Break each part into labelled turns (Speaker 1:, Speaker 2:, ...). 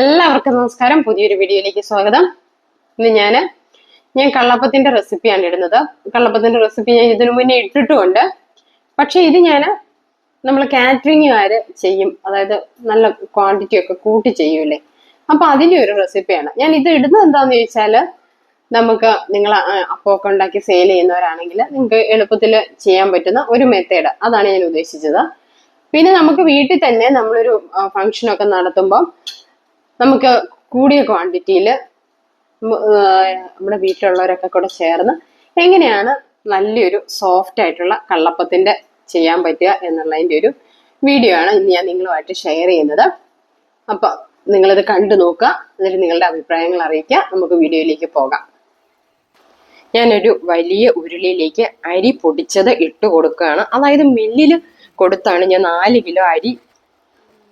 Speaker 1: എല്ലാവർക്കും നമസ്കാരം. പുതിയൊരു വീഡിയോയിലേക്ക് സ്വാഗതം. ഇന്ന് ഞാൻ ഞാൻ കള്ളപ്പത്തിന്റെ റെസിപ്പിയാണ് ഇടുന്നത്. കള്ളപ്പത്തിന്റെ റെസിപ്പി ഞാൻ ഇതിനു മുന്നേ ഇട്ടിട്ടുമുണ്ട്. പക്ഷെ ഇത് ഞാൻ നമ്മൾ കാറ്ററിംഗുകാർ ചെയ്യും. അതായത് നല്ല ക്വാണ്ടിറ്റി ഒക്കെ കൂട്ടി ചെയ്യൂലേ. അപ്പൊ അതിന്റെ ഒരു റെസിപ്പിയാണ്. ഞാൻ ഇത് ഇടുന്നത് എന്താന്ന് ചോദിച്ചാൽ നമുക്ക് നിങ്ങൾ അപ്പമൊക്കെ ഉണ്ടാക്കി സെയിൽ ചെയ്യുന്നവരാണെങ്കിൽ നിങ്ങൾക്ക് എളുപ്പത്തിൽ ചെയ്യാൻ പറ്റുന്ന ഒരു മെത്തേഡ് അതാണ് ഞാൻ ഉദ്ദേശിച്ചത്. പിന്നെ നമുക്ക് വീട്ടിൽ തന്നെ നമ്മളൊരു ഫംഗ്ഷനൊക്കെ നടത്തുമ്പോൾ നമുക്ക് കൂടിയ ക്വാണ്ടിറ്റിയിൽ നമ്മുടെ വീട്ടിലുള്ളവരൊക്കെ കൂടെ ചേർന്ന് എങ്ങനെയാണ് നല്ലൊരു സോഫ്റ്റ് ആയിട്ടുള്ള കള്ളപ്പത്തിന്റെ ചെയ്യാൻ പറ്റുക എന്നുള്ളതിന്റെ ഒരു വീഡിയോ ആണ് ഇന്ന് ഞാൻ നിങ്ങളുമായിട്ട് ഷെയർ ചെയ്യുന്നത്. അപ്പോൾ നിങ്ങളിത് കണ്ടു നോക്കുക എന്നിട്ട് നിങ്ങളുടെ അഭിപ്രായങ്ങൾ അറിയിക്കുക നമുക്ക് വീഡിയോയിലേക്ക് പോകാം. ഞാനൊരു വലിയ ഉരുളിയിലേക്ക് അരി പൊടിച്ചത് ഇട്ട് കൊടുക്കുകയാണ്. അതായത് മില്ലിൽ കൊടുത്താണ് ഞാൻ നാല് കിലോ അരി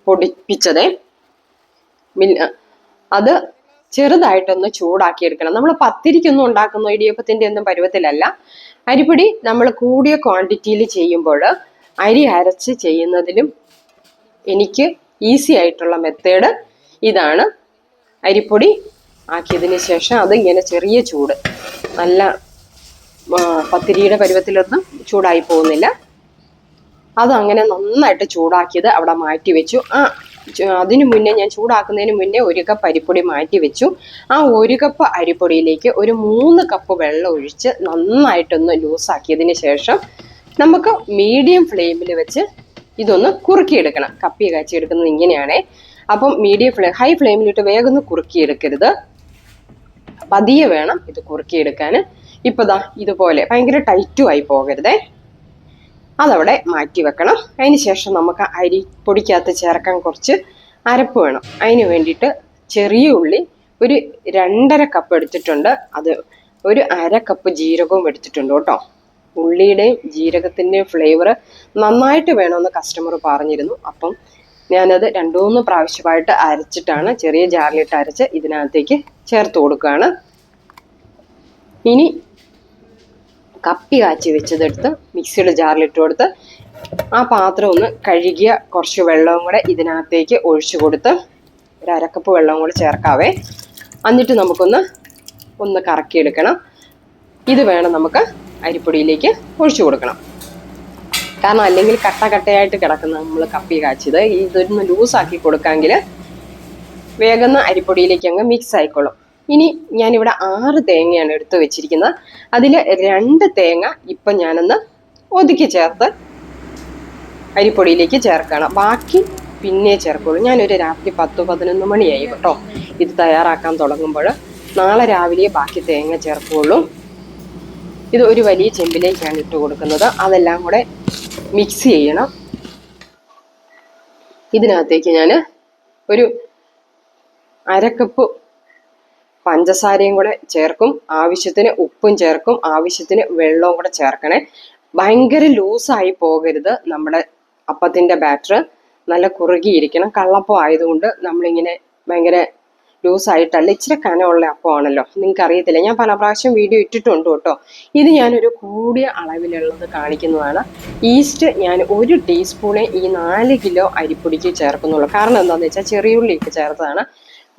Speaker 1: പൊടിപ്പിച്ചത്. അത് ചെറുതായിട്ടൊന്ന് ചൂടാക്കി എടുക്കണം നമ്മൾ പത്തിരിക്കൊന്നും ഉണ്ടാക്കുന്ന ഇടിയപ്പത്തിന്റെ ഒന്നും പരുവത്തിലല്ല. അരിപ്പൊടി നമ്മൾ കൂടിയ ക്വാണ്ടിറ്റിയിൽ ചെയ്യുമ്പോൾ അരി അരച്ച് ചെയ്യുന്നതിലും എനിക്ക് ഈസി ആയിട്ടുള്ള മെത്തേഡ് ഇതാണ്. അരിപ്പൊടി ആക്കിയതിന് ശേഷം അത് ഇങ്ങനെ ചെറിയ ചൂട്. നല്ല പത്തിരിയുടെ പരുവത്തിലൊന്നും ചൂടായി പോകുന്നില്ല. അതങ്ങനെ നന്നായിട്ട് ചൂടാക്കിയത് അവിടെ മാറ്റി വെച്ചു. ആ അതിനു മുന്നേ ഞാൻ ചൂടാക്കുന്നതിന് മുന്നേ ഒരു കപ്പ് അരിപ്പൊടി മാറ്റി വെച്ചു ആ ഒരു കപ്പ് അരിപ്പൊടിയിലേക്ക് ഒരു മൂന്ന് കപ്പ് വെള്ളം ഒഴിച്ച് നന്നായിട്ടൊന്ന് ലൂസാക്കിയതിന് ശേഷം നമുക്ക് മീഡിയം ഫ്ലെയിമിൽ വെച്ച് ഇതൊന്ന് കുറുക്കിയെടുക്കണം. കപ്പി കാച്ചിയെടുക്കുന്നത് ഇങ്ങനെയാണേ. അപ്പം മീഡിയം ഫ്ലെയിം ഹൈ ഫ്ലെയിമിലിട്ട് വേഗം ഒന്ന് കുറുക്കിയെടുക്കരുത്. പതിയെ വേണം ഇത് കുറുക്കിയെടുക്കാൻ ഇപ്പൊ ദാ ഇതുപോലെ ഭയങ്കര ടൈറ്റും ആയി പോകരുതേ. അതവിടെ മാറ്റി വെക്കണം. അതിന് ശേഷം നമുക്ക് അരി പൊടിക്കകത്ത് ചേർക്കാൻ കുറച്ച് അരപ്പ് വേണം. അതിന് വേണ്ടിയിട്ട് ചെറിയ ഉള്ളി ഒരു രണ്ടര കപ്പ് എടുത്തിട്ടുണ്ട്. അത് ഒരു അര കപ്പ് ജീരകവും എടുത്തിട്ടുണ്ട് കേട്ടോ. ഉള്ളിയുടെയും ജീരകത്തിന്റെയും ഫ്ലേവർ നന്നായിട്ട് വേണമെന്ന് കസ്റ്റമർ പറഞ്ഞിരുന്നു. അപ്പം ഞാനത് രണ്ടു മൂന്ന് പ്രാവശ്യമായിട്ട് അരച്ചിട്ടാണ് ചെറിയ ജാറിലിട്ട് അരച്ച് ഇതിനകത്തേക്ക് ചേർത്ത് കൊടുക്കുകയാണ്. ഇനി കപ്പി കാച്ചി വെച്ചതെടുത്ത് മിക്സിയുടെ ജാറിലിട്ട് കൊടുത്ത് ആ പാത്രം ഒന്ന് കഴുകിയ കുറച്ച് വെള്ളവും കൂടെ ഇതിനകത്തേക്ക് ഒഴിച്ചു കൊടുത്ത് ഒരു അരക്കപ്പ് വെള്ളവും കൂടെ ചേർക്കാവേ. എന്നിട്ട് നമുക്കൊന്ന് ഒന്ന് കറക്കിയെടുക്കണം. ഇത് വേണം നമുക്ക് അരിപ്പൊടിയിലേക്ക് ഒഴിച്ചു കൊടുക്കണം. കാരണം അല്ലെങ്കിൽ കട്ട കട്ടയായിട്ട് കിടക്കുന്ന നമ്മൾ കപ്പി കാച്ചിയത്. ഇതൊന്ന് ലൂസാക്കി കൊടുക്കാമെങ്കിൽ വേഗം അരിപ്പൊടിയിലേക്ക് അങ്ങ് മിക്സ് ആയിക്കോളും. ഇനി ഞാനിവിടെ ആറ് തേങ്ങയാണ് എടുത്തു വെച്ചിരിക്കുന്നത്. അതിൽ രണ്ട് തേങ്ങ ഇപ്പം ഞാനൊന്ന് ഒതുക്കി ചേർത്ത് അരിപ്പൊടിയിലേക്ക് ചേർക്കണം. ബാക്കി പിന്നെ ചേർക്കുള്ളൂ. ഞാനൊരു രാത്രി പത്ത് പതിനൊന്ന് മണിയായി കേട്ടോ. ഇത് തയ്യാറാക്കാൻ തുടങ്ങുമ്പോൾ നാളെ രാവിലെ ബാക്കി തേങ്ങ ചേർക്കുള്ളൂ. ഇത് ഒരു വലിയ ചെമ്പിലേക്കാണ് ഇട്ട് കൊടുക്കുന്നത്. അതെല്ലാം കൂടെ മിക്സ് ചെയ്യണം. ഇതിനകത്തേക്ക് ഞാൻ ഒരു അരക്കപ്പ് പഞ്ചസാരയും കൂടെ ചേർക്കും ആവശ്യത്തിന് ഉപ്പും ചേർക്കും ആവശ്യത്തിന് വെള്ളവും കൂടെ ചേർക്കണേ. ഭയങ്കര ലൂസായി പോകരുത് നമ്മുടെ അപ്പത്തിന്റെ ബാറ്റർ നല്ല കുറുകിയിരിക്കണം. കള്ളപ്പം ആയതുകൊണ്ട് നമ്മളിങ്ങനെ ഭയങ്കര ലൂസായിട്ടല്ല. ഇച്ചിരി കനമുള്ള അപ്പമാണല്ലോ. നിങ്ങൾക്ക് അറിയത്തില്ല ഞാൻ പല പ്രാവശ്യം വീഡിയോ ഇട്ടിട്ടുണ്ട് കേട്ടോ. ഇത് ഞാനൊരു കൂടിയ അളവിലുള്ളത് കാണിക്കുന്നതാണ്. ഈസ്റ്റ് ഞാൻ ഒരു ടീസ്പൂണ് ഈ നാല് കിലോ അരിപ്പൊടിക്ക് ചേർക്കുന്നുള്ളൂ. കാരണം എന്താണെന്ന് വെച്ചാൽ ചെറിയുള്ളിയൊക്കെ ചേർത്തതാണ്.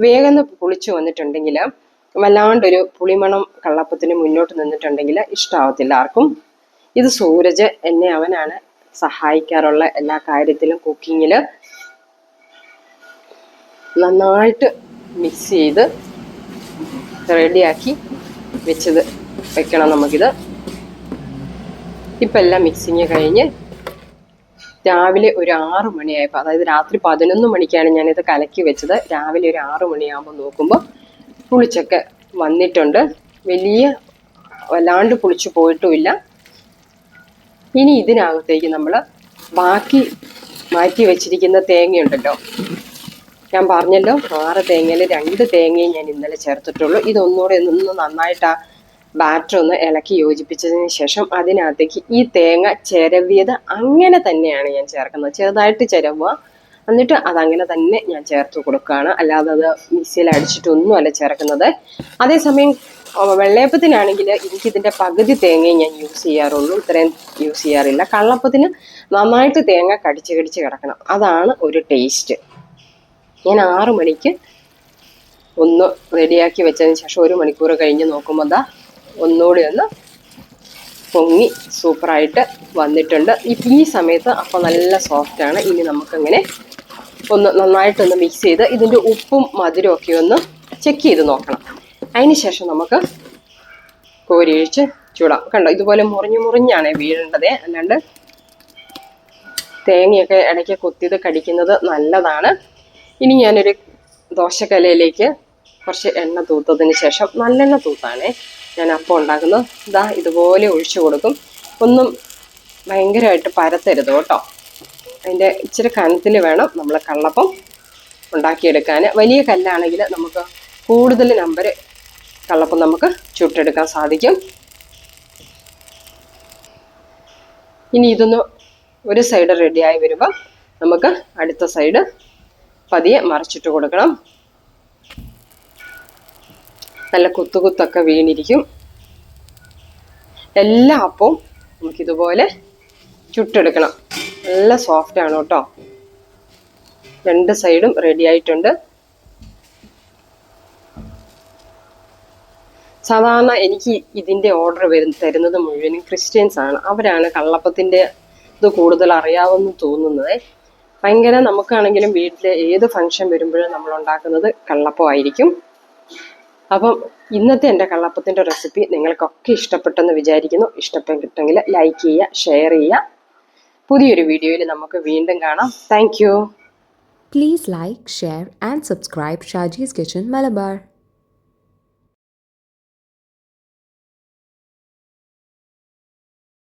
Speaker 1: വേഗം പുളിച്ചു വന്നിട്ടുണ്ടെങ്കിൽ വല്ലാണ്ടൊരു പുളിമണം കള്ളപ്പത്തിന് മുന്നോട്ട് നിന്നിട്ടുണ്ടെങ്കിൽ ഇഷ്ടാവത്തില്ല ആർക്കും. ഇത് സൂരജ് എന്നെ അവനാണ് സഹായിക്കാറുള്ള എല്ലാ കാര്യത്തിലും കുക്കിങ്ങിൽ നന്നായിട്ട് മിക്സ് ചെയ്ത് റെഡിയാക്കി വെച്ചത് വെക്കണം നമുക്കിത്. ഇപ്പം എല്ലാം മിക്സിങ് കഴിഞ്ഞ് രാവിലെ ഒരു ആറു മണിയായപ്പോൾ അതായത് രാത്രി പതിനൊന്ന് മണിക്കാണ് ഞാനിത് കലക്കി വെച്ചത്. രാവിലെ ഒരു ആറു മണിയാകുമ്പോൾ നോക്കുമ്പോൾ പുളിച്ചൊക്കെ വന്നിട്ടുണ്ട്. വലിയ വല്ലാണ്ട് പുളിച്ചു പോയിട്ടുമില്ല. ഇനി ഇതിനകത്തേക്ക് നമ്മൾ ബാക്കി മാറ്റി വെച്ചിരിക്കുന്ന തേങ്ങയുണ്ടല്ലോ. ഞാൻ പറഞ്ഞല്ലോ ആറ് തേങ്ങയിൽ രണ്ട് തേങ്ങയും ഞാൻ ഇന്നലെ ചേർത്തിട്ടുള്ളൂ. ഇതൊന്നുകൂടെ ഒന്ന് നന്നായിട്ട് ആ ബാറ്റർ ഒന്ന് ഇളക്കി യോജിപ്പിച്ചതിന് ശേഷം അതിനകത്തേക്ക് ഈ തേങ്ങ ചിരവിയത് അങ്ങനെ തന്നെയാണ് ഞാൻ ചേർക്കുന്നത്. ചെറുതായിട്ട് ചിരവുക. എന്നിട്ട് അതങ്ങനെ തന്നെ ഞാൻ ചേർത്ത് കൊടുക്കുകയാണ്. അല്ലാതെ അത് മിക്സിയിൽ അടിച്ചിട്ടൊന്നുമല്ല ചേർക്കുന്നത്. അതേസമയം വെള്ളയപ്പത്തിനാണെങ്കിൽ എനിക്കിതിന്റെ പകുതി തേങ്ങയും ഞാൻ യൂസ് ചെയ്യാറുള്ളൂ. ഇത്രയും യൂസ് ചെയ്യാറില്ല. കള്ളപ്പത്തിന് നന്നായിട്ട് തേങ്ങ കടിച്ച് കടിച്ച് കിടക്കണം. അതാണ് ഒരു ടേസ്റ്റ് ഞാൻ ആറു മണിക്ക് ഒന്ന് റെഡിയാക്കി വെച്ചതിന് ശേഷം ഒരു മണിക്കൂർ കഴിഞ്ഞ് നോക്കുമ്പോൾ ഒന്നുകൂടി ഒന്ന് പൊങ്ങി സൂപ്പറായിട്ട് വന്നിട്ടുണ്ട്. ഈ സമയത്ത് അപ്പം നല്ല സോഫ്റ്റാണ് ഇനി നമുക്കങ്ങനെ ഒന്ന് നന്നായിട്ടൊന്ന് മിക്സ് ചെയ്ത് ഇതിന്റെ ഉപ്പും മധുരവും ഒക്കെ ഒന്ന് ചെക്ക് ചെയ്ത് നോക്കണം. അതിന് ശേഷം നമുക്ക് കോരിയൊഴിച്ച് ചൂടാം. കണ്ടോ? ഇതുപോലെ മുറിഞ്ഞു മുറിഞ്ഞാണ് വീഴേണ്ടത്. അല്ലാണ്ട് തേങ്ങയൊക്കെ ഇടയ്ക്ക് കൊത്തിയത് കടിക്കുന്നത് നല്ലതാണ്. ഇനി ഞാനൊരു ദോശക്കലയിലേക്ക് കുറച്ച് എണ്ണ തൂത്തതിന് ശേഷം നല്ലെണ്ണ തൂത്താണേ. ഞാൻ അപ്പം ഉണ്ടാക്കുന്നത്. ഇതാ ഇതുപോലെ ഒഴിച്ചു കൊടുക്കും. ഒന്നും ഭയങ്കരമായിട്ട് പരത്തരുത് കേട്ടോ. അതിന്റെ ഇച്ചിരി കനത്തിൽ വേണം നമ്മൾ കള്ളപ്പം ഉണ്ടാക്കിയെടുക്കാൻ. വലിയ കല്ലാണെങ്കിൽ നമുക്ക് കൂടുതൽ നമ്പർ കള്ളപ്പം നമുക്ക് ചുട്ടെടുക്കാൻ സാധിക്കും. ഇനി ഇതൊന്ന് ഒരു സൈഡ് റെഡിയായി വരുമ്പോൾ നമുക്ക് അടുത്ത സൈഡ് പതിയെ മറിച്ചിട്ട് കൊടുക്കണം. നല്ല കുത്തുകുത്തൊക്കെ വീണിരിക്കും. എല്ലാ അപ്പവും നമുക്കിതുപോലെ ചുട്ടെടുക്കണം. നല്ല സോഫ്റ്റ് ആണ് കേട്ടോ. രണ്ട് സൈഡും റെഡി ആയിട്ടുണ്ട്. സാധാരണ എനിക്ക് ഇതിന്റെ ഓർഡർ വരും തരുന്നത് മുഴുവനും ക്രിസ്ത്യൻസ് ആണ്. അവരാണ് കള്ളപ്പത്തിന്റെ ഇത് കൂടുതൽ അറിയാവുന്ന തോന്നുന്നത്. ഭയങ്കര നമുക്കാണെങ്കിലും വീട്ടിലെ ഏത് ഫംഗ്ഷൻ വരുമ്പോഴും നമ്മൾ ഉണ്ടാക്കുന്നത് കള്ളപ്പമായിരിക്കും അപ്പം ഇന്നത്തെ എന്റെ കള്ളപ്പത്തിന്റെ റെസിപ്പി നിങ്ങൾക്കൊക്കെ ഇഷ്ടപ്പെട്ടെന്ന് വിചാരിക്കുന്നു. ഇഷ്ടപ്പെട്ടെങ്കിൽ ലൈക്ക് ചെയ്യുക ഷെയർ ചെയ്യുക. പുതിയൊരു വീഡിയോയിൽ നമുക്ക് വീണ്ടും കാണാം. Thank
Speaker 2: you please like share and subscribe Shajis Kitchen Malabar.